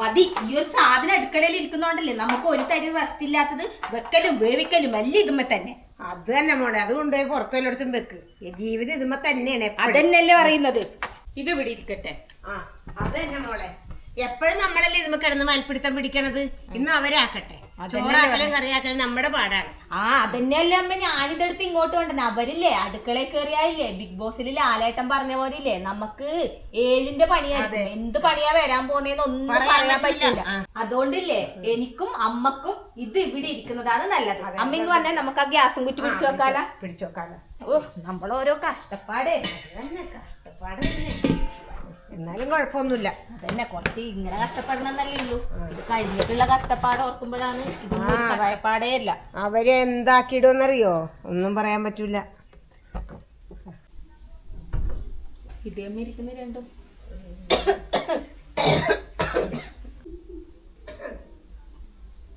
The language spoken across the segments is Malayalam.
മതി. ഈ ഒരു സാധനം അടുക്കളയിൽ ഇരിക്കുന്നോണ്ടല്ലേ നമുക്ക് ഒരു തരി റെസ്റ്റ് ഇല്ലാത്തത് വെക്കലും വേവിക്കലും എല്ലാം ഇതുമ്മ തന്നെ? അത് തന്നെ മോളെ. അത് കൊണ്ടുപോയി പുറത്തെല്ലായിടത്തും വെക്ക്. ജീവിതം ഇതുമ്മ തന്നെയാണ്. അതന്നെയല്ലേ പറയുന്നത്. ഇത് ഇവിടെ ഇരിക്കട്ടെ. ആ അത് തന്നെ മോളെ. എപ്പോഴും നമ്മളല്ലേ ഇതുമ്മ കിടന്ന് മൽപ്പിടുത്തം പിടിക്കണത്? ഇന്ന് അവരാക്കട്ടെ. ചോറാക്കലും കറിയാക്കലും നമ്മുടെ പാടാണ്. ആ അതന്നെയല്ലേ അമ്മ. ഞാനിതെടുത്ത് ഇങ്ങോട്ട് കൊണ്ടുവന്നെ അവരില്ലേ അടുക്കളയിൽ കയറിയായില്ലേ ബിഗ് ബോസിൽ ലാലേട്ടൻ പറഞ്ഞ പോലെ ഇല്ലേ നമുക്ക് ഏഴിന്റെ പണിയായിരുന്നു എന്ത് പണിയാ വരാൻ പോന്നേന്ന് ഒന്നും പറയാൻ പറ്റില്ല. അതുകൊണ്ടില്ലേ എനിക്കും അമ്മക്കും ഇത് ഇവിടെ ഇരിക്കുന്നതാണ് നല്ലത്. അമ്മ ഇങ്ങ് വന്നേ നമുക്ക് ആ ഗ്യാസും കുറ്റി പിടിച്ചു വെക്കാലോ. പിടിച്ചു വെക്കാലോ. ഓ നമ്മളോരോ കഷ്ടപ്പാടേ. കഷ്ടപ്പാട് തന്നെ എന്നാലും കുഴപ്പമൊന്നുമില്ല. അതന്നെ കുറച്ച് ഇങ്ങനെ കഷ്ടപ്പെടണമെന്നല്ലേ ഉള്ളൂ. ഇത് കഴിഞ്ഞിട്ടുള്ള കഷ്ടപ്പാട് ഓർക്കുമ്പോഴാണ് ഇത് ഒരു കഷ്ടപ്പാടേ അല്ല അവർ എന്താക്കിയിടുമെന്നറിയോ? ഒന്നും പറയാൻ പറ്റൂല. ഇതേ ഇരിക്കുന്ന രണ്ടും.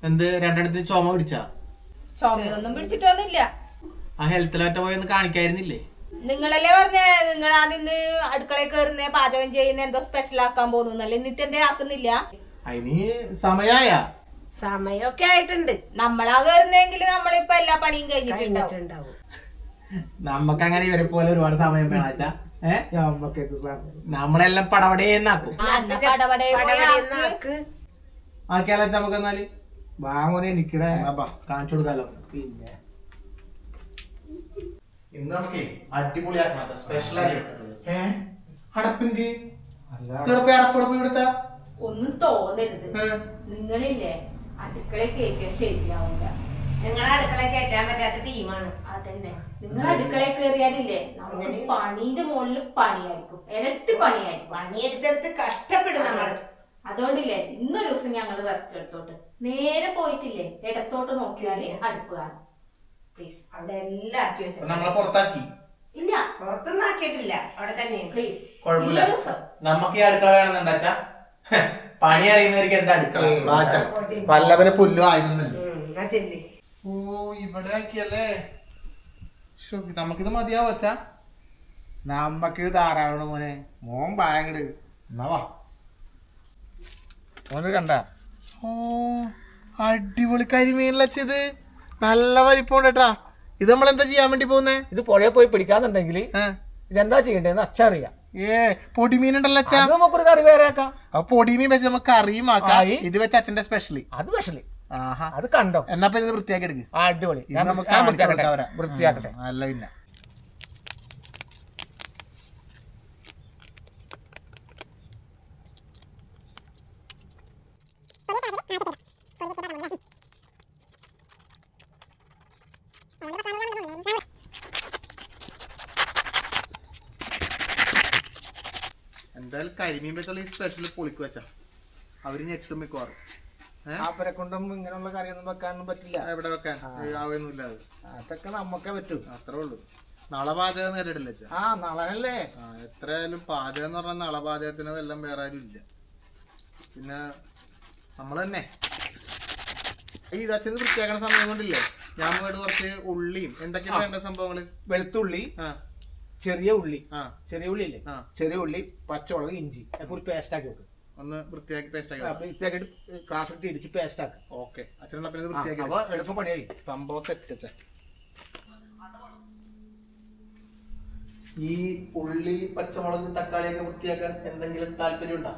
എന്ത് രണ്ടിടത്ത് ചുമ പിടിച്ചാ? ചുമയൊന്നും പിടിച്ചിട്ടൊന്നുമില്ല. ആ ഹെൽത്തിലൊറ്റ പോയി ഒന്ന് കാണിക്കായിരുന്നില്ലേ? നിങ്ങളല്ലേ പറഞ്ഞേ നിങ്ങൾ ആദ്യം അടുക്കളയിൽ കയറുന്ന പാചകം ചെയ്യുന്ന എന്തോ സ്പെഷ്യൽ ആക്കാൻ പോകുന്നല്ലേ എന്നിട്ട് എന്തേ ആക്കുന്നില്ല? അതിന് സമയായ. സമയമൊക്കെ ആയിട്ടുണ്ട്. നമ്മളാ കയറുന്നെങ്കിൽ നമ്മളിപ്പോ എല്ലാ പണിയും കഴിഞ്ഞിട്ടുണ്ടാവും. നമ്മക്ക് അങ്ങനെ ഇവരെ പോലെ ഒരുപാട് സമയം വേണാച്ചാ. നമ്മളെല്ലാം പടപടേന്നാക്കും. ആക്കിയാലോ നമുക്ക് എന്നാൽ വാമോനെ എനിക്കിടെ അപ്പാ കാണിച്ചു കൊടുക്കാലോ. പിന്നെ ഇന്ന് നമുക്കേ അടിപൊളിയാക്കണം സ്പെഷ്യൽ ഏഹ് അടപ്പിന്ത്? അടപ്പ് അടപ്പടപ്പ് ഇവിടുത്തെ? ഒന്നും തോന്നരുത്. നിങ്ങളില്ലേ അടുക്കള കേൾക്കാൻ ശരിയാവില്ല നിങ്ങളെ അടുക്കള കയറ്റാൻ പറ്റാത്ത ടീമാണ്. അതന്നെ. നിങ്ങൾ അടുക്കള കയറിയാലില്ലേ നമുക്ക് പണിന്റെ മുകളിൽ പണിയായിരിക്കും. ഇരട്ടി പണിയായിരിക്കും. പണിയെടുത്തെടുത്ത് കഷ്ടപ്പെടും നമ്മൾ. അതുകൊണ്ടില്ലേ ഇന്നൊരു ദിവസം ഞങ്ങൾ റെസ്റ്റ് എടുത്തോട്ട്. നേരെ പോയിട്ടില്ലേ ഇടത്തോട്ട് നോക്കിയാൽ അടുപ്പ് കാണും. പ്ലീസ് അവിടെ എല്ലാം ആക്കി നമ്മളെ പുറത്താക്കി. ഇല്ല പുറത്തൊന്നും ആക്കിയിട്ടില്ല. അവിടെ തന്നെയാണ് പ്ലീസ് കുഴപ്പമില്ല. നമുക്ക് ഈ അടുക്കള വേണമെന്നുണ്ടാച്ചാ പണി അറിയുന്നവർക്ക് എന്താ അടുക്കള. വല്ലവരെ പുല്ലും ആയിരുന്നല്ലോ ഓ ഇവിടെ ആക്കിയല്ലേ? നമുക്കിത് മതിയാവോ അച്ഛാ? നമ്മക്ക് ധാരാളം മോനെ. മോൻ ഭയങ്കര എന്നാ വാ. മോന് കണ്ട. ഓ അടിപൊളി കരിമീനല്ലച്ചത് നല്ല വലിപ്പം കേട്ടാ. ഇത് നമ്മൾ എന്താ ചെയ്യാൻ വേണ്ടി പോകുന്നേ? ഇത് പുഴയിൽ പോയി പിടിക്കാന്നുണ്ടെങ്കിൽ? ഇതെന്താ ചെയ്യണ്ടേന്ന് അച്ഛറിയാം ഏ പൊടിമീൻ ഉണ്ടല്ലോ അച്ഛാ നമുക്കൊരു കറി വേറെ ആക്കാം. അപ്പൊ പൊടിമീൻ വെച്ച് നമുക്ക് കറിയും ആക്കാം. ഇത് വെച്ച് അച്ഛന്റെ സ്പെഷ്യലി അത് സ്പെഷ്യലി അത് കണ്ടോ? എന്നാ പിന്നെ വൃത്തിയാക്കി എടുക്കുക അടിപൊളി. വൃത്തിയാക്കട്ടെ. അല്ല പിന്നെ എന്തായാലും കരിമീൻ വെച്ചുള്ള ഈ സ്പെഷ്യൽ പൊളിക്ക് വെച്ചാ. അവർ ഞെട്ടും മിക്കവാറും. അവരെ കൊണ്ടും ഇങ്ങനെയുള്ള കറിയൊന്നും വെക്കാനൊന്നും പറ്റില്ല. എവിടെ വെക്കാൻ. ആവുന്നില്ല അത്. അതൊക്കെ നമുക്കേ പറ്റൂ. അത്രേ ഉള്ളൂ. നളപാചകം നേരിടില്ല ആ നളനല്ലേ? ആ, എത്രയായാലും പാചകം എന്ന് പറഞ്ഞാൽ നളപാചകത്തിന് എല്ലാം വേറെ ആരും ഇല്ല. പിന്നെ നമ്മൾ തന്നെ ഈ അച്ഛന് വൃത്തിയാക്കണ സമയം കൊണ്ടില്ലേ? ഞാൻ വേണ്ടി കുറച്ച് ഉള്ളിയും എന്തൊക്കെയാണ് വേണ്ട സംഭവങ്ങൾ? വെളുത്തുള്ളി ആ. ചെറിയ ഉള്ളി. ചെറിയ ഉള്ളി ഇല്ലേ? ചെറിയ ഉള്ളി പച്ചമുളക് ഇഞ്ചി. ഒരു പേസ്റ്റ് ആക്കി വെക്കും. ഒന്ന് വൃത്തിയാക്കി പേസ്റ്റ് ആക്കി വൃത്തിയാക്കിയിട്ട് ക്ലാസ് ഇട്ട് ഇടിച്ച് പേസ്റ്റ് ആക്കും. ഓക്കെ. പിന്നെ വൃത്തിയാക്കി അപ്പോൾ എളുപ്പം പണിയായി. സംഭവം സെറ്റ് അച്ഛൻ. ഈ ഉള്ളി പച്ചമുളക് തക്കാളി ഒക്കെ വൃത്തിയാക്കാൻ എന്തെങ്കിലും താല്പര്യം ഉണ്ടോ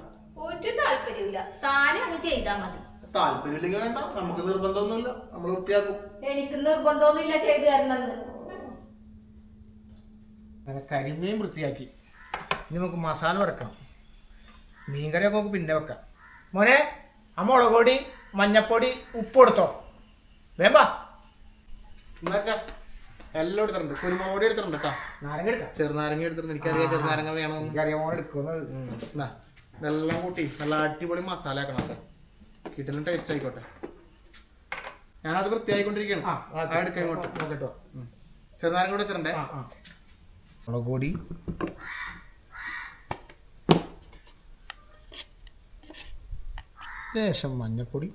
ഒരു താല്പര്യമില്ല താനും അങ്ങ് ചെയ്താ മതി. താല്പര്യമില്ലെങ്കിൽ വേണ്ട. നമുക്ക് നിർബന്ധമൊന്നുമില്ല. നമ്മൾ വൃത്തിയാക്കും. എനിക്ക് നിർബന്ധമൊന്നുമില്ല ചെയ്തു തരണമെന്ന്. അങ്ങനെ കരിമീൻ വൃത്തിയാക്കി. ഇനി നമുക്ക് മസാല വറക്കണം. മീൻകറിയൊക്കെ നമുക്ക് പിന്നെ വെക്കാം. മോനെ ആ മുളക് പൊടി മഞ്ഞപ്പൊടി ഉപ്പ് കൊടുത്തോ വേമ്പാ എന്നുവെച്ചാ എല്ലാം എടുത്തിട്ടുണ്ട്. കുരുമുളക് പൊടി എടുത്തിട്ടുണ്ട് കേട്ടോ. നാരങ്ങ എടുക്കാം. ചെറുനാരങ്ങ എടുത്തിട്ടുണ്ട്. എനിക്കറിയാം ചെറുനാരങ്ങ വേണമെന്ന് എനിക്കറിയാം മോനെ എടുക്കുന്നത് ഇതെല്ലാം കൂട്ടി നല്ല അടിപൊളി മസാല ആക്കണം അച്ഛാ. കിട്ടുന്ന ടേസ്റ്റ് ആയിക്കോട്ടെ. ഞാനത് വൃത്തിയായിക്കൊണ്ടിരിക്കുകയാണ്. ആ ആ എടുക്കാം ഇങ്ങോട്ട്. കേട്ടോ ചെറുനാരങ്ങ കൂടെ വെച്ചിട്ടുണ്ടേ? മുളക് പൊടി. ലേശം മഞ്ഞപ്പൊടി.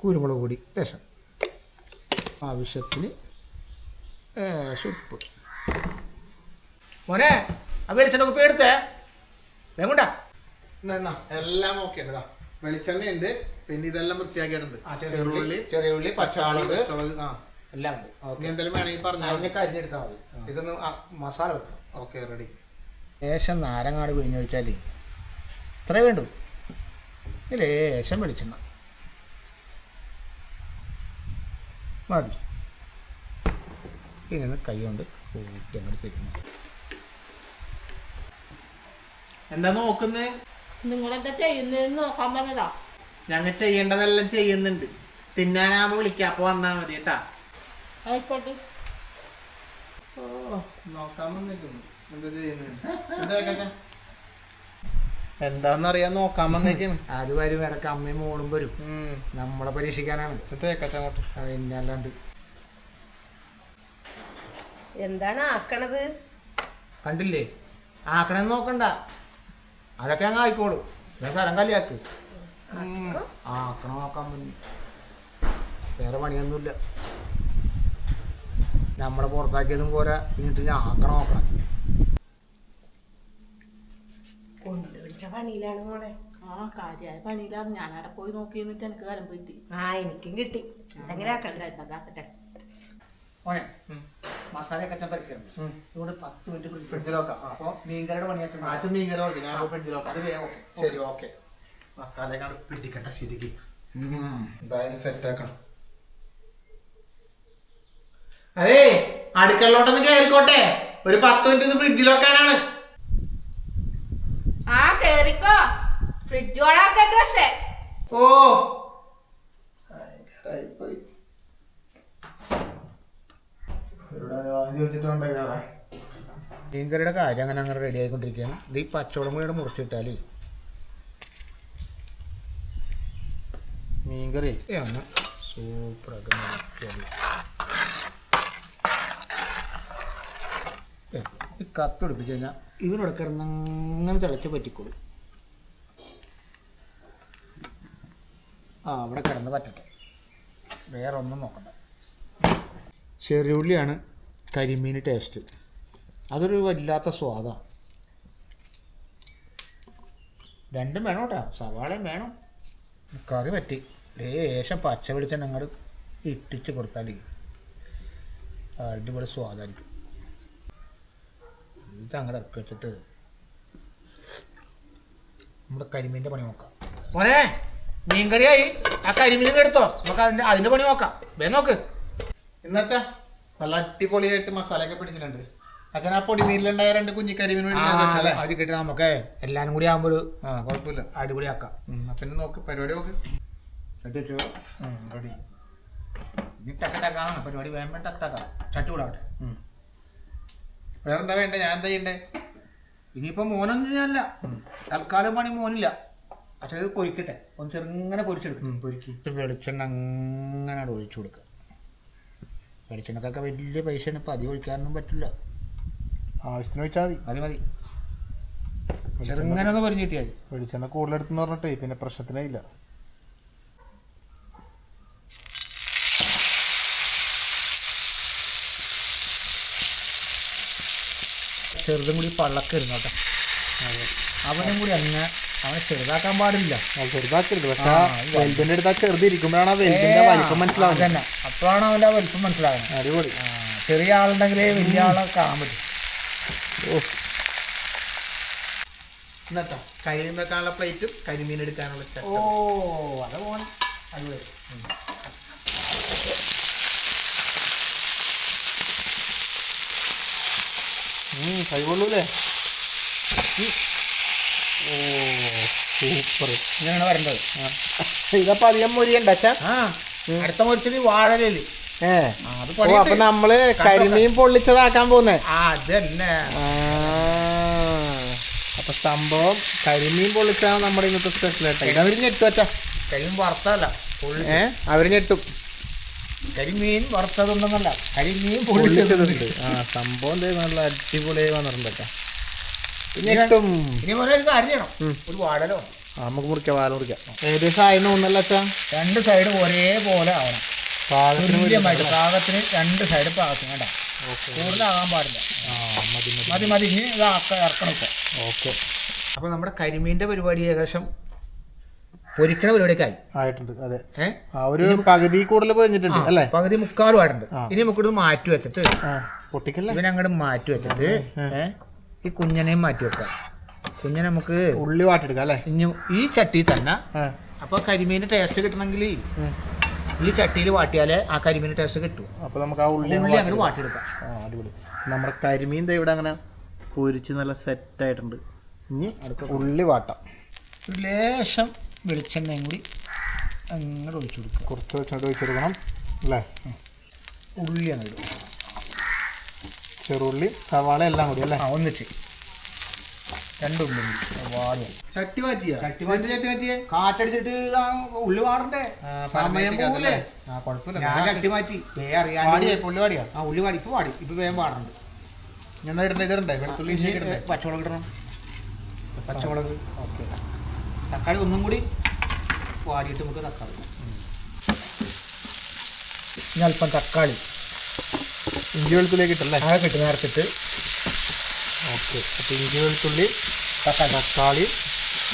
കുരുമുളക് പൊടി ലേശം. ആവശ്യത്തിന് ഉപ്പ്. മോനെ ആ വെളിച്ചെണ്ണ ഉപ്പ് എടുത്തേ. വേണ്ട എന്നാ, എല്ലാം ഓക്കെ ഉണ്ട്. വെളിച്ചെണ്ണ ഉണ്ട് പിന്നെ ഇതെല്ലാം വൃത്തിയാക്കിയിട്ടുണ്ട്. ചെറുള്ളി ഉള്ളി, ചെറിയ ഉള്ളി. പച്ചമുളക് ആ. എല്ലാം ഉണ്ട്. ഇനി ഓക്കെ. എന്തെങ്കിലും വേണമെങ്കിൽ പറഞ്ഞാൽ അതിനൊക്കെ അരിഞ്ഞെടുത്താൽ മതി. ഇതൊന്ന് മസാല വെക്കണം ഓക്കെ റെഡി. ലേശം നാരങ്ങാട് പിഴിഞ്ഞൊഴിച്ചാൽ ഇത്രേ വേണ്ടു. ലേശം വെളിച്ചെണ്ണ. മതി. ഇനി കൈ കൊണ്ട് കൂട്ടി അങ്ങോട്ട് എന്താ നോക്കുന്നേ? നിങ്ങളെന്താ ചെയ്യുന്നതെന്ന് നോക്കാൻ പറഞ്ഞതാ? ഞങ്ങൾ ചെയ്യേണ്ടതെല്ലാം ചെയ്യുന്നുണ്ട്. തിന്നാനാകുമ്പോ വിളിക്കാം. അപ്പൊ വന്നാ മതി കേട്ടാ. ആയിക്കോട്ടെ. ഓ നോക്കാൻ എന്താ ചെയ്യുന്നത്? എന്താന്നറിയാൻ നോക്കാൻ വന്നേക്കാണ് അത് വരും ഇടയ്ക്ക് അമ്മയും മോളും വരും. നമ്മളെ പരീക്ഷിക്കാനാണ്. പിന്നെ അല്ലാണ്ട്. എന്താണ് ആക്കണത്? കണ്ടില്ലേ? ആക്കണത് നോക്കണ്ട. അതൊക്കെ അങ്ങ് ആയിക്കോളും. ഞാൻ സ്ഥലം കല്യാക്ക് ആക്കണം നോക്കാൻ വേണ്ടി വേറെ പണിയൊന്നുമില്ല. നമ്മളെ പുറത്താക്കിയതും പോരാ. എന്നിട്ട് ഞാൻ ആക്കണം നോക്കണം കൊണ്ടുപിടിച്ച പണിയിലാണ് മോളെ. ആ കാര്യമായ പണിയിലാണ്. ഞാൻ അവിടെ പോയി നോക്കി നിന്നിട്ട് എനിക്ക് കാലം പോയിട്ട്. ആ എനിക്കും കിട്ടി. എന്തെങ്കിലും ആക്കട്ടെ? അതാക്കട്ടെ ഓനെ മസാലയൊക്കെ ഞാൻ പരിക്കണം ഇവിടെ പത്ത് മിനിറ്റ് ഫ്രിഡ്ജിൽ ഫ്രിഡ്ജിലോക്കാം അപ്പോൾ മീൻകറിയുടെ പണിയാച്ച ആച്ച മീൻകറി ഓക്കെ ഞാൻ ഫ്രിഡ്ജിലോക്കാം അത് വേഗം ശരി ഓക്കെ. മസാല കണ്ട് പിടിക്കട്ടെ ശരിക്കും. എന്തായാലും സെറ്റ് ആക്കണം. അതേ അടുക്കളോട്ടൊന്ന് കയറിക്കോട്ടെ ഒരു പത്ത് മിനിറ്റ് ഫ്രിഡ്ജിൽ വെക്കാനാണ്. ആ കേറിക്കോ. ഫ്രിഡ്ജ് ഓണാക്കട്ടെ പക്ഷേ. ഓ. ീൻകറിയുടെ കാര്യം അങ്ങനെ അങ്ങനെ റെഡി ആയിക്കൊണ്ടിരിക്കുകയാണ്. ഇത് ഈ പച്ചവളം കൂടെ മുറിച്ചിട്ടാൽ മീൻകറി. സൂപ്പർ സൂപ്പറാക്കി നോക്കിയാൽ കത്ത് കത്തുടിപ്പിച്ച് കഴിഞ്ഞാൽ ഇവനോട് കിടന്നങ്ങനെ തിളച്ച് പറ്റിക്കോളും. ആ അവിടെ കിടന്ന് പറ്റട്ടെ. വേറെ ഒന്നും നോക്കണ്ട. ചെറിയുള്ളിയാണ് കരിമീൻ ടേസ്റ്റ് അതൊരു വല്ലാത്ത സ്വാദാണ് രണ്ടും വേണം കേട്ടോ. സവാളയും വേണം. കറി പറ്റി. ലേശം പച്ച വെളിച്ചെണ്ണ അങ്ങോട്ട് ഇട്ടിച്ച് കൊടുത്താൽ അടിപൊളി സ്വാദായിരിക്കും. ഇത് അങ്ങോട്ട് ഇറക്കി വെച്ചിട്ട് നമ്മുടെ കരിമീന്റെ പണി നോക്കാം. മോനെ മീൻകറിയായി. ആ കരിമീൻ എടുത്തോ. നമുക്ക് അതിന്റെ അതിന്റെ പണി നോക്കാം. വേ നോക്ക്. എന്നുവെച്ചാ നല്ല അടിപൊളിയായിട്ട് മസാലയൊക്കെ പിടിച്ചിട്ടുണ്ട്. അച്ഛൻ ആ പൊടിമീനിലുണ്ടായ രണ്ട് കുഞ്ഞിക്കരിമീൻ അത് കിട്ടി നമുക്ക് എല്ലാരും കൂടി ആകുമ്പോൾ ആ കുഴപ്പമില്ല. അടിപൊളിയാക്കാം. പിന്നെ നോക്ക് പരിപാടി നോക്ക്. ടക്കാണ്. പരിപാടി വേമ്പ ടക്ക് ചട്ടി വിടാവട്ടെ വേറെന്താ വേണ്ടേ? ഞാൻ എന്താ ചെയ്യണ്ടേ? ഇനിയിപ്പോ മോനൊന്നും ഞാനല്ല തൽക്കാലം പണി മോനില്ല. പക്ഷെ ഇത് പൊരിക്കട്ടെ. ഒന്ന് ചെറുങ്ങനെ പൊരിച്ചെടുക്കും. പൊരിക്കിട്ട് വെളിച്ചെണ്ണ അങ്ങനെ ഒഴിച്ചു കൊടുക്കുക വെളിച്ചെണ്ണക്കൊക്കെ വലിയ പൈസയാണ്. ഇപ്പം അധികം ഒഴിക്കാനൊന്നും പറ്റില്ല. ആവശ്യത്തിന് വെച്ചാൽ മതി. മതി മതി. ചെറുങ്ങനെ ഒന്ന് പറഞ്ഞു കിട്ടിയാൽ വെളിച്ചെണ്ണ കൂടുതലെടുത്തെന്ന് പറഞ്ഞിട്ടേ പിന്നെ പ്രശ്നത്തിനേ ചെറുതും കൂടി പള്ളക്ക് ഇരുന്നോട്ടെ അവനും കൂടി അങ്ങനെ അവനെ ചെറുതാക്കാൻ പാടില്ല. ചെറുതാക്കരുത്. പക്ഷെ ആ, അടുത്ത് ആ ചെറുതിരിക്കുമ്പോഴാണ് ആ വലുതിന്റെ വലിപ്പം മനസ്സിലാവുന്നത്. തന്നെ. അപ്പോഴാണ് അവന്റെ വലിപ്പം മനസ്സിലാകുന്നത് അടിപൊളി. ചെറിയ ആളുണ്ടെങ്കിലേ വലിയ ആളെ കാണാൻ പറ്റും. എന്നിട്ടോ കരിമീൻ വെക്കാനുള്ള പ്ലേറ്റും കരിമീൻ എടുക്കാനുള്ള ഓ അത് പോകണം അടിപൊളി. കൈകൊള്ളൂലേ ഓ സൂപ്പർ ഇങ്ങനെയാണ് വരേണ്ടത്. ഇതപ്പോ അധികം മൊരിയണ്ട അടുത്ത മുറിച്ചിട്ട് വാഴലല്ലേ ഏഹ് അപ്പൊ നമ്മൾ കരിമീൻ പൊള്ളിച്ചതാക്കാൻ പോന്നേ അതന്നെ. അപ്പൊ സംഭവം കരിമീൻ പൊള്ളിച്ചാണ് നമ്മുടെ ഇന്നത്തെ സ്പെഷ്യൽ ആയിട്ട്. അവർ ഞെട്ടും അച്ഛാ. കരിമീൻ വറുത്തതല്ല ഏഹ് അവർ ഞെട്ടും. കരിമീൻ വറുത്തതൊന്നല്ല കരിമീൻ പൊള്ളിച്ചതുണ്ട്. ആ സംഭവം നല്ല അടിപൊളിയായി വന്നിട്ടുണ്ട് ഇനി പോലെ ഒരു കാര്യം ചെയ്യണം. ഒരു വാടലോ നമുക്ക് മുറിക്കാം വാല മുറിക്കാം. ഏകദേശം ആയി ഒന്നല്ല അച്ഛാ. രണ്ട് സൈഡ് ഒരേപോലെ ആവണം. പാകത്തിന് തുല്യമായിട്ട് പാകത്തിന് രണ്ട് സൈഡ് പാകത്തിന് കേട്ടോ കൂടുതലാകാൻ പാടില്ല. മതി മതി ഇനി ഇത് ഇറക്കണം ഇപ്പൊ. ഓക്കെ. അപ്പോൾ നമ്മുടെ കരിമീന്റെ പരിപാടി ഏകദേശം പൊരിക്കണ പരിപാടിയൊക്കെ ആയി. ആയിട്ടുണ്ട്. അതെ. ഒരു പകുതി കൂടുതൽ പൊരിഞ്ഞിട്ടുണ്ട് അല്ലേ? പകുതി മുക്കാലും ആയിട്ടുണ്ട്. ഇനി നമുക്കിത് മാറ്റി വെച്ചിട്ട് പൊട്ടിക്കല്ലേ? ഇവൻ അങ്ങോട്ട് മാറ്റി വെച്ചിട്ട് ഈ കുഞ്ഞനെയും മാറ്റി വെക്കാം. കുഞ്ഞനെ നമുക്ക് ഉള്ളി വാട്ടെടുക്കാം അല്ലേ? ഇനി ഈ ചട്ടി തന്നെ അപ്പൊ കരിമീന്റെ ടേസ്റ്റ് കിട്ടണമെങ്കിൽ ഈ ചട്ടിയിൽ വാട്ടിയാലേ ആ കരിമീൻ ടേസ്റ്റ് കിട്ടും. അപ്പൊ നമുക്ക് ആ ഉള്ളി ഉള്ളി അങ്ങോട്ട് വാട്ടിയെടുക്കാം. അടിപൊളി. നമ്മുടെ കരിമീൻ ഇവിടെ അങ്ങനെ പൊരിച്ച് നല്ല സെറ്റ് ആയിട്ടുണ്ട്. ഇനി ഉള്ളി വാട്ടാം. ഒരു ലേശം വെളിച്ചെണ്ണയും കൂടി അങ്ങോട്ട് ഒഴിച്ചു കൊടുക്കുക കുറച്ച് വെച്ചിട്ട് ഒഴിച്ചെടുക്കണം അല്ലേ? ഉള്ളി അങ്ങോട്ട് ചെറുള്ളി സവാള എല്ലാം കൂടി അല്ലേ? ഒന്നിച്ച്. രണ്ട് ഉള്ളി വാടുക ചട്ടി മാറ്റിയാ? ചട്ടി ചട്ടി ചട്ടി മാറ്റിയേ? കാറ്റടിച്ചിട്ട് ഉള്ളി വാടണ്ടേ? സമയം പോകില്ലേ ആ കുഴപ്പമില്ല. ഞാൻ ചട്ടി മാറ്റി. വേ അറിയാൻ ഉള്ളി വാടിയാ? ആ ഉള്ളി വാടി. ഇപ്പൊ വാടി. ഇപ്പൊ വേഗം വാടുന്നുണ്ട് ഞാൻ ഇടണ്ടേ? ഇതിടണ്ടേ വെളുത്തുള്ളി ഇടണ്ടേ? പച്ചമുളക് ഇടണം. പച്ചമുളക്. ഓക്കെ. തക്കാളി ഒന്നും കൂടി വാടിയിട്ട് നമുക്ക് തക്കാളി ഇനി അല്പം തക്കാളി. ഇഞ്ചി വെളുത്തുള്ളി ഇട്ടല്ലേ ആ കിട്ടും നേരത്തിട്ട്. ഓക്കെ. അപ്പോൾ ഇഞ്ചി വെളുത്തുള്ളി തക്കാളി. തക്കാളി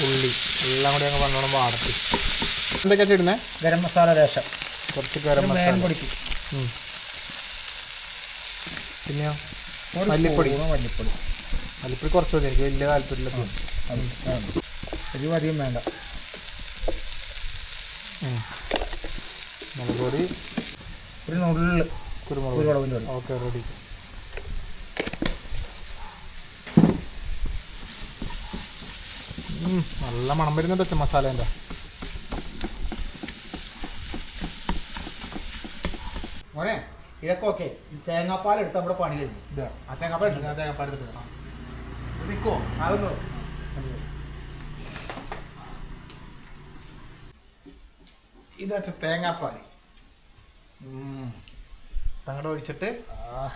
ഉള്ളി. എല്ലാം കൂടി അങ്ങ് വന്നോണം വാടത്തി എന്തൊക്കെയാ ഇടുന്നേ? ഗരം മസാല രേഷം കുറച്ച് ഗരം മസാല. പൊടിക്കും. പിന്നെയോ? മല്ലിപ്പൊടി. മല്ലിപ്പൊടി. മല്ലിപ്പൊടി കുറച്ച് മതി. എനിക്ക് വലിയ താല്പര്യമില്ല. ഒരു അധികം വേണ്ട. മുളക് പൊടി ഒരു നുള്ളിൽ കുരുമുളക് കുരുമുളകിന്റെ ഓക്കെ റെഡി നല്ല മണം വരുന്നുണ്ട് അച്ഛൻ മസാലേന്റെ. മോനെ ഇതൊക്കെ ഓക്കെ. തേങ്ങാപ്പാൽ എടുത്ത് നമ്മുടെ പണി കഴിഞ്ഞു. ഇതാ. ആ തേങ്ങാപ്പാൽ എടുത്ത്? തേങ്ങാപ്പാൽ എടുത്തിട്ട് നിൽക്കുമോ അതൊന്ന് ഇത് അച്ഛൻ തേങ്ങാപ്പാൽ തങ്ങടെ ഒഴിച്ചിട്ട് ഇങ്ങനെ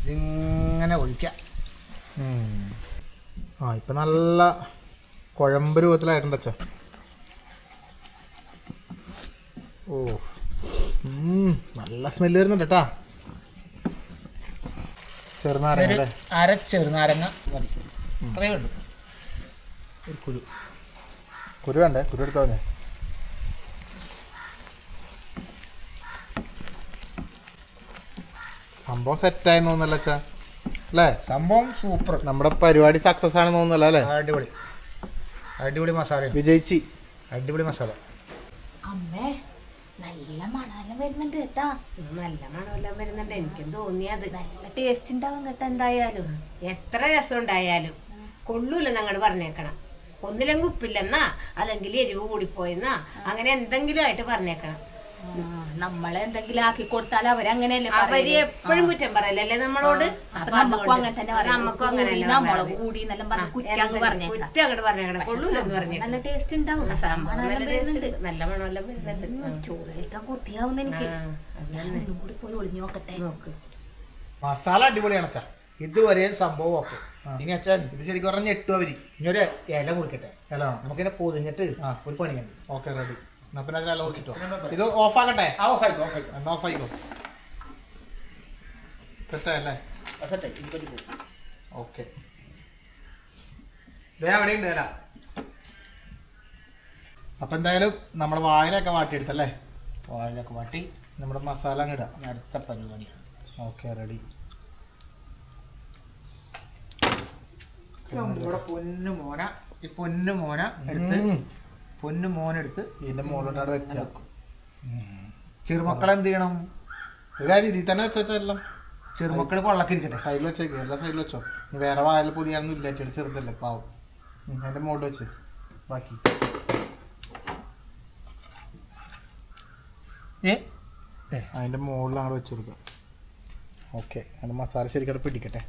ഇതിങ്ങനെ ഒഴിക്കാം. ആ ഇപ്പം നല്ല കുഴമ്പ് രൂപത്തിലായിട്ടുണ്ട് അച്ഛ ഓ നല്ല സ്മെല്ല് വരുന്നുണ്ട് കേട്ടാ ചെറുനാരങ്ങ അല്ലേ? അര ചെറുനാരങ്ങ മതി. അത്രയേ ഉള്ളൂ. ഒരു കുരു. കുരു വേണ്ടേ? കുരു എടുത്താൽ മതി. സംഭവം സെറ്റായി തോന്നല്ല അച്ഛാ. അല്ലേ? സംഭവം സൂപ്പർ നമ്മുടെ പരിപാടി സക്സസ് ആണ് തോന്നല്ല അല്ലേ? അടിപൊളി. അടിപൊളി മസാല വിജയിച്ചി. അടിപൊളി മസാല അമ്മേ നല്ല മണാലം വരുന്നുണ്ട് കേട്ടാ. നല്ല മണമെല്ലാം വരുന്നുണ്ട്. എനിക്കും തോന്നിയത്. നല്ല ടേസ്റ്റ് ഉണ്ടാവും കേട്ടാ എന്തായാലും. എത്ര രസം ഉണ്ടായാലും കൊള്ളൂല ഞങ്ങൾ പറഞ്ഞേക്കണം. ഒന്നില്ലെങ്കിൽ ഉപ്പില്ലെന്നാ അല്ലെങ്കിൽ എരിവ് കൂടിപ്പോയെന്നാ അങ്ങനെ എന്തെങ്കിലും ആയിട്ട് പറഞ്ഞേക്കണം. നമ്മളെ എന്തെങ്കിലും ആക്കി കൊടുത്താൽ അവരങ്ങനെയല്ലേ അവർ. എപ്പോഴും കുറ്റം പറയലല്ലേ നമ്മളോട് നമുക്കും അങ്ങനെ തന്നെ പറയും ഉപ്പ് കൂടി, എന്നെല്ലാം പറഞ്ഞ്. കുറ്റം ആ, അങ്ങ് എന്തെങ്കിലും കുറ്റം അങ്ങോട്ട് പറഞ്ഞേക്കണം കൊള്ളൂലെന്ന് പറഞ്ഞു നല്ല ടേസ്റ്റ് ഉണ്ടാവും. നല്ല മണമെല്ലാം വരുന്നുണ്ട്. ചോറ് കഴിക്കാൻ കൊത്തിയാവുന്ന എനിക്ക്. ഒന്നും കൂടി പോയി ഒളിഞ്ഞു നോക്കട്ടെ. മസാല അടിപൊളിയാണ് അച്ഛാ. ഇതുവരെ സംഭവം ഇനി അച്ഛൻ ഇത് ശരിക്കും പറഞ്ഞ ഞെട്ടു അവർ. ഇനി ഒരു ഇല മുറിക്കട്ടെ. ഇല നമുക്കിനെ പൊതിഞ്ഞിട്ട് ആ. ഒരു പണിയുണ്ട്. Okay ready. എന്നാ പിന്നെ ഇത് ഓഫ് ആക്കട്ടെ? ആ ഓഫായിക്കോ ഓഫായിക്കോ ഓഫ് ആയിക്കോ. സെറ്റായല്ലേ സെറ്റായി ഇനി പറ്റി പോകും ഓക്കെ. ദേ അവിടെ ഉണ്ട് അല്ല അപ്പൊ എന്തായാലും നമ്മുടെ വായിലൊക്കെ വാട്ടിയെടുത്തല്ലേ വാഴയൊക്കെ വാട്ടി നമ്മുടെ മസാല അങ്ങ് ഇടാം. അടുത്ത പരിപാടിയാണ്. ഓക്കെ റെഡി പൊന്നു മോന. ഈ പൊന്നു മോന എടുത്ത് പൊന്നു മോനെടുത്ത് ഇതിന്റെ മുകളിലോട്ട് വെക്കും. ചെറുമക്കൾ എന്ത് ചെയ്യണം? ഒരു കാര്യം ഇതിൽ തന്നെ വെച്ചോ എല്ലാം ചെറുമക്കൾ കൊള്ളക്കിരിക്കട്ടെ സൈഡിൽ വെച്ചേക്ക് എല്ലാ സൈഡിൽ വെച്ചോ. വേറെ വായിൽ പൊതിയാണെന്ന് ഇല്ല ഏറ്റവും ചെറുതല്ലേ പാവം. അതിന്റെ മുകളിൽ വെച്ച്. ബാക്കി. അതിന്റെ മുകളിൽ അങ്ങോട്ട് വെച്ചു കൊടുക്കുക. ഓക്കെ അതിന്റെ മസാല ശരിക്കും പിടിക്കട്ടെ.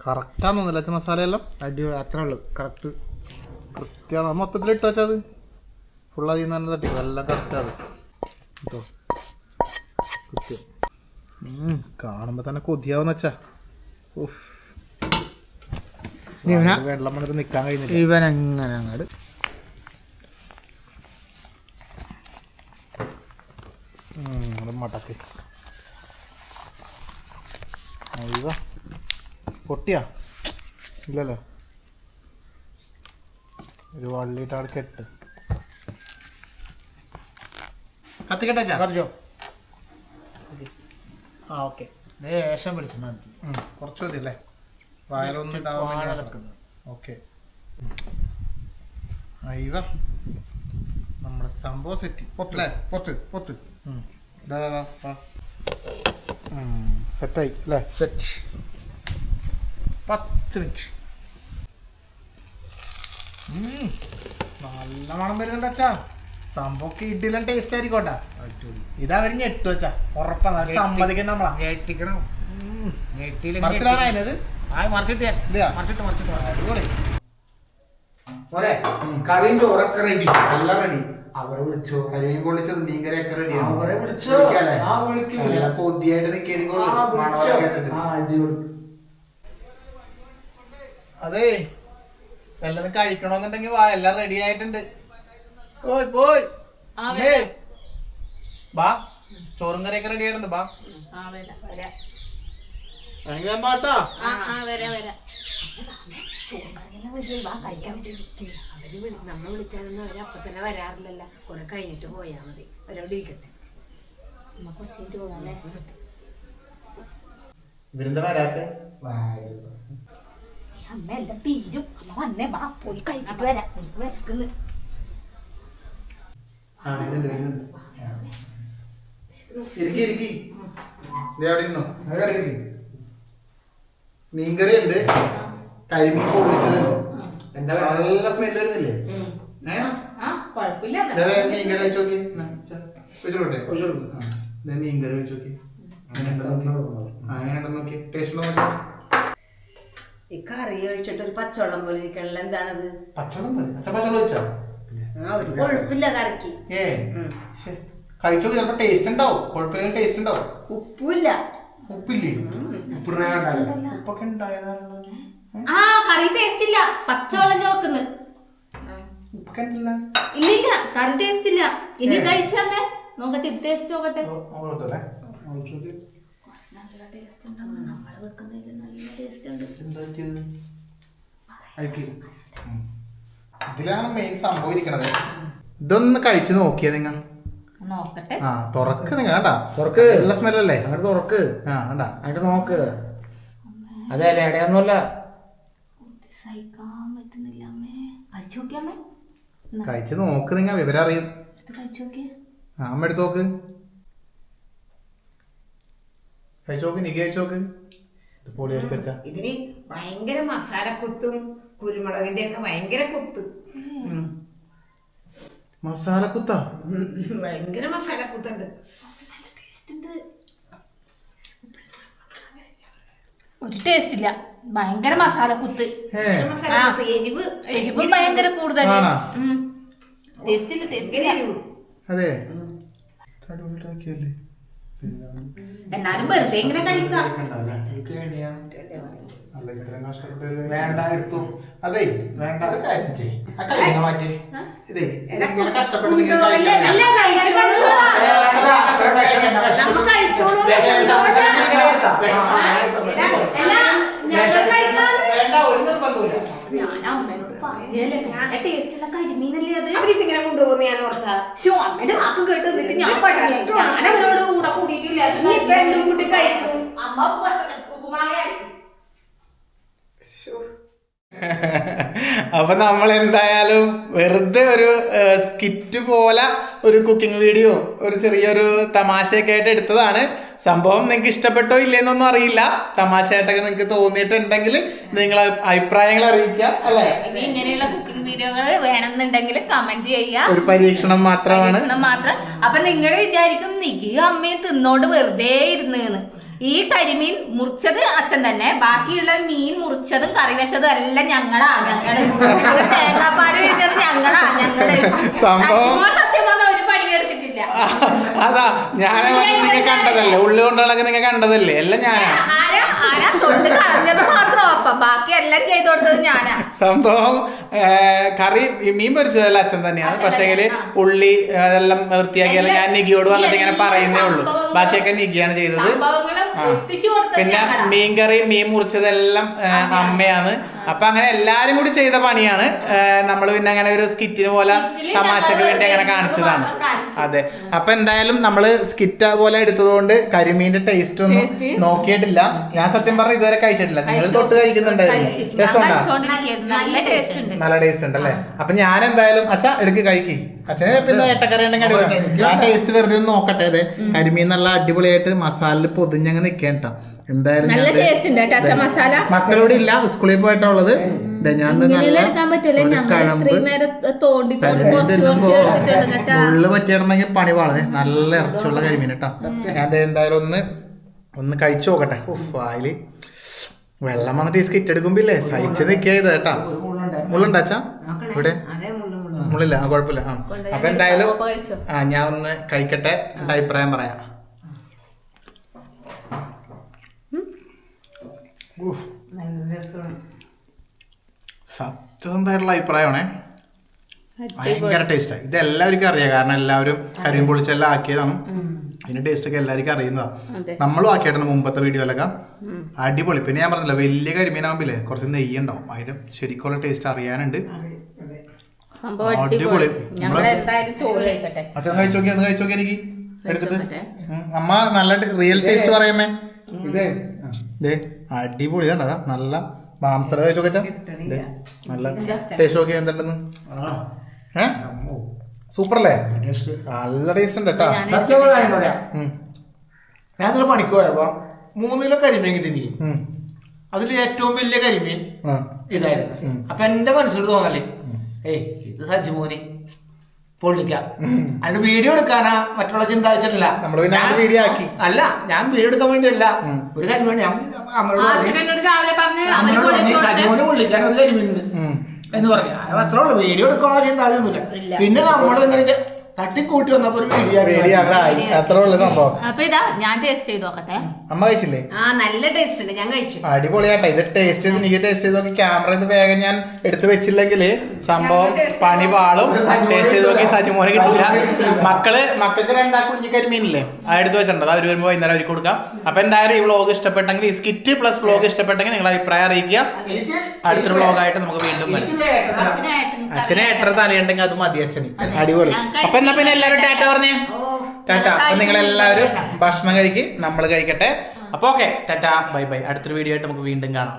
കറക്റ്റാന്നൊന്നുമില്ല അച്ഛൻ മസാലയെല്ലാം അടിപൊളി. അത്ര ഉള്ളു. കറക്റ്റ് കൃത്യമാണ് മൊത്തത്തിൽ ഇട്ട് വെച്ചാൽ അത് ഫുൾ അതിൽ നിന്ന് തന്നെ തട്ടി. എല്ലാം കറക്റ്റാ കേട്ടോ കൃത്യം ഉം, കാണുമ്പോ തന്നെ കൊതിയാവുന്ന വെച്ചാ ഉഫ്. വെള്ളം വന്നിട്ട് നിക്കാൻ കഴിയുന്നില്ല. ഇവൻ എങ്ങനെ അങ്ങോട്ട് മടക്ക്. അയ്യോ പൊട്ടിയാ? ഇല്ലല്ലോ. ഒരു വള്ളിയിട്ട് അവിടെ കെട്ട്. കത്തിക്കട്ടെ? പറഞ്ഞോ ആ ഓക്കെ. ലേശം വിളിച്ചു കുറച്ച് മതി അല്ലേ? വായലൊന്നും ഇതാവാൻ. ഓക്കെ. അയ്യ നമ്മുടെ സംഭവം സെറ്റ്. പൊത്ത് പൊത്ത് പൊത്ത് സെറ്റായി അല്ലേ? സെറ്റ് പത്ത് മിനിറ്റ്. നല്ല മണം വരുന്നുണ്ട് അച്ഛാ. സംഭവം ഇഡിലും ടേസ്റ്റ് ആയിരിക്കോട്ടാ. ഇതവര് ഞെട്ടു വെച്ചാ ഉറപ്പാ സമ്മതിക്കുന്ന സമ്മതിക്കണം നമ്മളാ. ഞെട്ടിക്കണം. കറിയും ചോറൊക്കെ റെഡി എല്ലാം റെഡി അവരെ വിളിച്ചോ? കരിമീൻ പൊള്ളിച്ചത് അവരെ കൊതിയായിട്ട് നിൽക്കുന്നോളൂ അതെ. വല്ലതും കഴിക്കണമെന്നുണ്ടെങ്കിൽ വാ എല്ലാം റെഡി ആയിട്ടുണ്ട്. ഓയ് പോയ്. അമ്മേ. ബാ ചോറും കറിയൊക്കെ റെഡി ആയിട്ടുണ്ട് ബാ. പാട്ടാ നമ്മൾ വിളിച്ചാലൊന്നും അപ്പൊ തന്നെ വരാറില്ലല്ല കുറെ കഴിഞ്ഞിട്ട് പോയാ മതി. അവരവിടെ ഇരിക്കട്ടെ ഇവരെന്താ വരാത്തെ അമ്മ എല്ലാം തീരും. അമ്മ വന്നേ വാ പോയി കഴിച്ചിട്ട് വരാം. എനിക്ക് വിശക്കുന്നു മീൻകറി ഉണ്ട്. കരിമീൻ പൊള്ളിച്ചതുണ്ട് എന്താ നല്ല സ്മെല്ല് വരുന്നില്ലേ? മീൻകറി വെച്ച് നോക്കി. വെച്ചോട്ടെ വെച്ചോളൂ. മീൻകറി വെച്ച് നോക്കി. എങ്ങനെയുണ്ടെന്ന് നോക്കി. ടേസ്റ്റ് നോക്കി. ഈ കറി ഒഴിച്ചിട്ട് ഒരു പച്ചവെള്ളം പോലെ ഇരിക്കണല്ലോ എന്താണത് പച്ചവെള്ളം മതി അച്ഛൻ പച്ചവെള്ളം വെച്ചാ ആ ഒരു കൊഴുപ്പില്ല കറിക്ക് ഏ ഉം. ശ്ശെ. കഴിച്ചു ചിലപ്പോ ടേസ്റ്റ് ഉണ്ടാവും കുഴപ്പമില്ലെങ്കിൽ ടേസ്റ്റ് ഉണ്ടാവും ഉപ്പുമില്ല ഉപ്പില്ലേ ഉപ്പിടാൻ ഉപ്പൊക്കെ ഉണ്ടായതാണല്ലോ ആ കറി ടേസ്റ്റ് ഇല്ല പച്ചവെള്ളം ചോക്കുന്നു ഉപ്പൊക്കെ ഇല്ല ഇല്ല കറി ടേസ്റ്റ് ഇല്ല ഇനി കഴിച്ചമ്മേ നോക്കട്ടെ ഇത് ടേസ്റ്റ് നോക്കട്ടെ ടേസ്റ്റ് ഉണ്ടാവും നമ്മൾ വെക്കുന്നതിൽ നല്ല ടേസ്റ്റ് ഉണ്ട് എന്താ പറ്റിയത് ഉം. ഇതിലാണ് മെയിൻ സംഭവം ഇരിക്കണത്. ഇതൊന്ന് കഴിച്ചു നോക്കിയേ നിങ്ങൾ. നോക്കട്ടെ. ആ തുറക്ക് നിങ്ങൾ കണ്ടാ? തുറക്ക്. നല്ല സ്മെല്ലല്ലേ? അങ്ങോട്ട് തുറക്ക്. ആ കണ്ടാ? അങ്ങോട്ട് നോക്ക്. അതെ അല്ലേ? ഇടയൊന്നുമല്ല സഹിക്കാൻ പറ്റുന്നില്ല അമ്മേ. കഴിച്ചു നോക്കിയമ്മേ കഴിച്ചു നോക്ക് നിങ്ങ വിവരം അറിയും. കഴിച്ചു നോക്കിയേ. ആ അമ്മ എടുത്ത് നോക്ക്. കഴിച്ചു നോക്ക് നീ കഴിച്ചു നോക്ക്. ഇതിന് ഭയങ്കര മസാല കുത്തും കുരുമുളകിന്റെ ഒക്കെ ഭയങ്കര കുത്ത്. മസാല കുത്താ. ഭയങ്കര മസാല കുത്തുണ്ട് ഒരു ടേസ്റ്റ് ഇല്ല. ഭയങ്കര മസാല കുത്ത് എരിവ് എരിവ് ഭയങ്കര കൂടുതൽ ആണോ? ടേസ്റ്റ് ഇല്ല ടേസ്റ്റ് അതെ. എന്നാലും വെറുതെ ഇങ്ങനെ കഴിക്കാം. എനിക്ക് വേണ്ടിയാ അല്ല ഇത്രയും കഷ്ടപ്പെട്ടൊരു വേണ്ട എടുത്തു അതെ വേണ്ട. ഒരു കാര്യം ചെയ്യ്. ആ കൈ മാറ്റി ഇതേ ഇതിങ്ങനെ കഷ്ടപ്പെട്ട് നിങ്ങൾ കഴിക്കണ്ട. നല്ല കഴിച്ചോളൂ. നമ്മ കഴിച്ചോളൂ. ഇങ്ങനെ എടുത്താ. ഞങ്ങൾ കഴിക്കാന്ന് വേണ്ട ഒരു നിർബന്ധമില്ല ഞാൻ അമ്മേനോട് പറഞ്ഞല്ലേ ഞാൻ ടേസ്റ്റ് ഉള്ള കരിമീനല്ലേ അത് അവരിപ്പോ ഇങ്ങനെ കൊണ്ടുപോകുന്ന ഞാൻ ഓർത്താ ശോ അമ്മേന്റെ വാക്ക് കേട്ട് നിന്നിട്ട് ഞാൻ പഠിക്കും ഞാൻ അവരോട് കൂടെ കൂടിയിട്ടില്ല ഇനിയിപ്പൊ എന്തും കൂട്ടി കഴിക്കും അമ്മ അപ്പൊ നമ്മൾ എന്തായാലും വെറുതെ ഒരു സ്കിറ്റ് പോലെ ഒരു കുക്കിംഗ് വീഡിയോ ഒരു ചെറിയൊരു തമാശയൊക്കെ ആയിട്ട് എടുത്തതാണ്. സംഭവം നിങ്ങൾക്ക് ഇഷ്ടപ്പെട്ടോ ഇല്ലെന്നൊന്നും അറിയില്ല. തമാശയായിട്ടൊക്കെ നിങ്ങൾക്ക് തോന്നിയിട്ടുണ്ടെങ്കിൽ നിങ്ങൾ അഭിപ്രായങ്ങൾ അറിയിക്കുക അല്ലേ? ഇനി ഇങ്ങനെയുള്ള കുക്കിംഗ് വീഡിയോകൾ വേണമെന്നുണ്ടെങ്കിൽ കമന്റ് ചെയ്യുക. ഒരു പരീക്ഷണം മാത്രമാണ്. മാത്രം. അപ്പൊ നിങ്ങൾ വിചാരിക്കും നികി അമ്മയും തിന്നോണ്ട് വെറുതെ ഇരുന്ന് ഈ കരിമീൻ മുറിച്ചത് അച്ഛൻ തന്നെ. ബാക്കിയുള്ള മീൻ മുറിച്ചതും കറി വെച്ചതും എല്ലാം ഞങ്ങളാ ഞങ്ങൾ. തേങ്ങാപ്പാൽ വീഴുന്നത് ഞങ്ങളാ ഞങ്ങൾ. സംഭവം- അജിമോൻ സത്യം പറഞ്ഞ ഒരു പണിയെടുത്തിട്ടില്ല അതാ ഞാനെ നിങ്ങൾ കണ്ടതല്ലേ? ഉള്ളു കൊണ്ടുള്ള നിങ്ങൾ കണ്ടതല്ലേ? എല്ലാം ഞാനാ. ആരാ ആരാ തൊണ്ട് കളഞ്ഞത് മാത്രം അപ്പം. ബാക്കി എല്ലാം ചെയ്തു കൊടുത്തത് ഞാനാ. സംഭവം കറി മീൻ പൊരിച്ചതല്ല അച്ഛൻ തന്നെയാണ്. പക്ഷേങ്കിൽ ഉള്ളി അതെല്ലാം വൃത്തിയാക്കിയാൽ ഞാൻ നികിയോട് വന്നിട്ട് ഇങ്ങനെ പറയുന്നേ ഉള്ളൂ. ബാക്കിയൊക്കെ നികിയാണ് ചെയ്തത്. പിന്നെ. മീൻ കറി മീൻ മുറിച്ചതെല്ലാം അമ്മയാണ്. അപ്പൊ അങ്ങനെ എല്ലാരും കൂടി ചെയ്ത പണിയാണ്. നമ്മൾ പിന്നെ അങ്ങനെ ഒരു സ്കിറ്റിന് പോലെ തമാശക്ക് വേണ്ടി അങ്ങനെ കാണിച്ചതാണ്. അതെ. അപ്പൊ എന്തായാലും നമ്മൾ സ്കിറ്റ് പോലെ എടുത്തതുകൊണ്ട് കരിമീന്റെ ടേസ്റ്റ് ഒന്നും നോക്കിയിട്ടില്ല. ഞാൻ സത്യം പറഞ്ഞ ഇതുവരെ കഴിച്ചിട്ടില്ല. നിങ്ങൾ തൊട്ട് കഴിക്കുന്നുണ്ടായിരുന്നു. നല്ല ടേസ്റ്റ് ഉണ്ട്. അല്ലേ? അപ്പൊ ഞാൻ എന്തായാലും അച്ഛ എടുക്ക് കഴിക്കി. അച്ഛന് പിന്നെ ഏട്ടക്കറി ഉണ്ടെങ്കിൽ ആ ഞാൻ ടേസ്റ്റ് വെറുതെ ഒന്ന് നോക്കട്ടെ അതെ. കരിമീൻ നല്ല അടിപൊളിയായിട്ട് മസാലയിൽ പൊതിഞ്ഞങ്ങ് നിൽക്കേണ്ട എന്തായാലും നല്ല ടേസ്റ്റ് ഉണ്ട് കേട്ടോ മസാല. മക്കളോട് ഇല്ല സ്കൂളിൽ പോയിട്ടുള്ളത് ദേ ഞാൻ ദേ എടുക്കാൻ പറ്റില്ല ഒരു ഞങ്ങൾ നേരം തോണ്ടി തോണ്ടി കുറച്ച് തിന്നുമ്പോ കുറച്ച് എടുത്തിട്ടുണ്ട് കേട്ടാ. ഉള്ളു പറ്റിയിടണമെങ്കിൽ പണി വളരെ നല്ല ഇറച്ചിയുള്ള കരിമീൻ കേട്ടോ. ഞാൻ എന്തായാലും ഒന്ന് ഒന്ന് കഴിച്ചു നോക്കട്ടെ. ഉഫ് വായിൽ. വെള്ളം വന്നിട്ട് ഈ സ്കിറ്റ് എടുക്കുമ്പോ ഇല്ലേ സഹിച്ച് നിൽക്കിയത് കേട്ടാ. മുള്ളുണ്ടാച്ചാ ഇവിടെ? മുള്ളില്ല ആ കുഴപ്പമില്ല. ആ. അപ്പൊ എന്തായാലും ആ ഞാൻ ഒന്ന് കഴിക്കട്ടെ എന്റെ അഭിപ്രായം പറയാം. സത്യസന്ധമായിട്ടുള്ള അഭിപ്രായമാണേ. ഭയങ്കര ടേസ്റ്റാണ് ഇത് എല്ലാവർക്കും അറിയാം. കാരണം എല്ലാവരും കരിയും പൊളിച്ചെല്ലാം ആക്കിയതാണ്. അതിന്റെ ടേസ്റ്റ് ഒക്കെ എല്ലാവർക്കും അറിയുന്നതാണ് നമ്മളും ആക്കിയിട്ടുണ്ട് മുമ്പത്തെ വീഡിയോയിലൊക്കെ അടിപൊളി. പിന്നെ ഞാൻ പറഞ്ഞില്ല വലിയ കരിമീനാകുമ്പില്ലേ കുറച്ച് നെയ്യ് ഉണ്ടാവും അതിന്റെ ശരിക്കുള്ള ടേസ്റ്റ് അറിയാനുണ്ട്. സംഭവം അടിപൊളി. അച്ഛൻ കഴിച്ചു നോക്കി ഒന്ന് കഴിച്ചു നോക്കി എനിക്ക്. എടുത്തിട്ട്. അമ്മ നല്ല റിയൽ ടേസ്റ്റ് പറയാമേ അടിപൊളി. കണ്ടാ നല്ല മാംസം കഴിച്ചു നോക്കച്ചാ നല്ല ടേസ്റ്റ് നോക്കി എന്തുണ്ടെന്ന്. ആ. സൂപ്പർ അല്ലേ. നല്ല ടേസ്റ്റ് ഉണ്ട് കേട്ടോ. കാര്യം പറയാം. ഞാൻ പണിക്ക് പോയപ്പോ മൂന്ന് കിലോ കരിമീൻ കിട്ടി അതിൽ ഏറ്റവും വലിയ കരിമീൻ. ഇതായിരുന്നു. അപ്പൊ എന്റെ മനസ്സിൽ തോന്നല്ലേ ഏയ് ഇത് സജ്ജുമോനെ പൊള്ളിക്കാം. അതിന്റെ വീഡിയോ എടുക്കാനാ മറ്റുള്ള ചിന്ത വെച്ചിട്ടില്ല. വീഡിയോ ആക്കി. അല്ല ഞാൻ വീഡിയോ എടുക്കാൻ വേണ്ടിയല്ല. ഒരു കരിമീൻ ഞാൻ അമ്മയോട്. സജ്ജുമോനെ പൊള്ളിക്കാൻ ഒരു കരിമീൻ. എന്ന് പറഞ്ഞു അത് അത്രേ ഉള്ളൂ. വീഡിയോ എടുക്കണോ ചിന്താതൊന്നുമില്ല പിന്നെ നമ്മൾ ഇങ്ങനെ തട്ടിക്കൂട്ടി വന്നപ്പോ ഒരു വീഡിയോ പേടി അങ്ങനെ ആയി. അത്ര ഉള്ള സംഭവം. അപ്പൊ ഇതാ ഞാൻ ടേസ്റ്റ് ചെയ്ത് നോക്കട്ടെ. അമ്മ കഴിച്ചില്ലേ? ആ നല്ല ടേസ്റ്റ് ഉണ്ട്. ഞാൻ കഴിച്ചു. അടിപൊളിയാട്ടെ. ഇത് ടേസ്റ്റ് ചെയ്ത് നീ ടേസ്റ്റ് ചെയ്ത് നോക്കി ക്യാമറ ഇത് വേഗം ഞാൻ എടുത്തു വെച്ചില്ലെങ്കിൽ സംഭവം പണി പാളും ടേസ്റ്റ് ചെയ്ത് നോക്കി സജിമോനെ കിട്ടില്ല മക്കൾ മക്കൾക്ക് രണ്ടാ കുഞ്ഞിക്കരിമീനില്ലേ? ആ എടുത്ത് വെച്ചിട്ടുണ്ട്. അവർ വരുമ്പോൾ വൈകുന്നേരം അവർക്ക് കൊടുക്കാം. അപ്പൊ എന്തായാലും ഈ വ്ളോഗ് ഇഷ്ടപ്പെട്ടെങ്കിൽ ഈ സ്കിറ്റ് പ്ലസ് വ്ളോഗ് ഇഷ്ടപ്പെട്ടെങ്കിൽ നിങ്ങൾ അഭിപ്രായം അറിയിക്കുക. അടുത്തൊരു വ്ളോഗായിട്ട് നമുക്ക് വീണ്ടും വരാം. അച്ഛനെ എത്ര തലയുണ്ടെങ്കിൽ അത് മതി അച്ഛന്. അടിപൊളി. അപ്പൊ എന്നാ പിന്നെ എല്ലാവരും ടാറ്റ പറഞ്ഞേ? ടാറ്റ. അപ്പൊ നിങ്ങൾ എല്ലാവരും ഭക്ഷണം കഴിക്ക് നമ്മൾ കഴിക്കട്ടെ. അപ്പൊ ഓക്കെ ടാറ്റ ബൈ ബൈ. അടുത്തൊരു വീഡിയോ ആയിട്ട് നമുക്ക് വീണ്ടും കാണാം.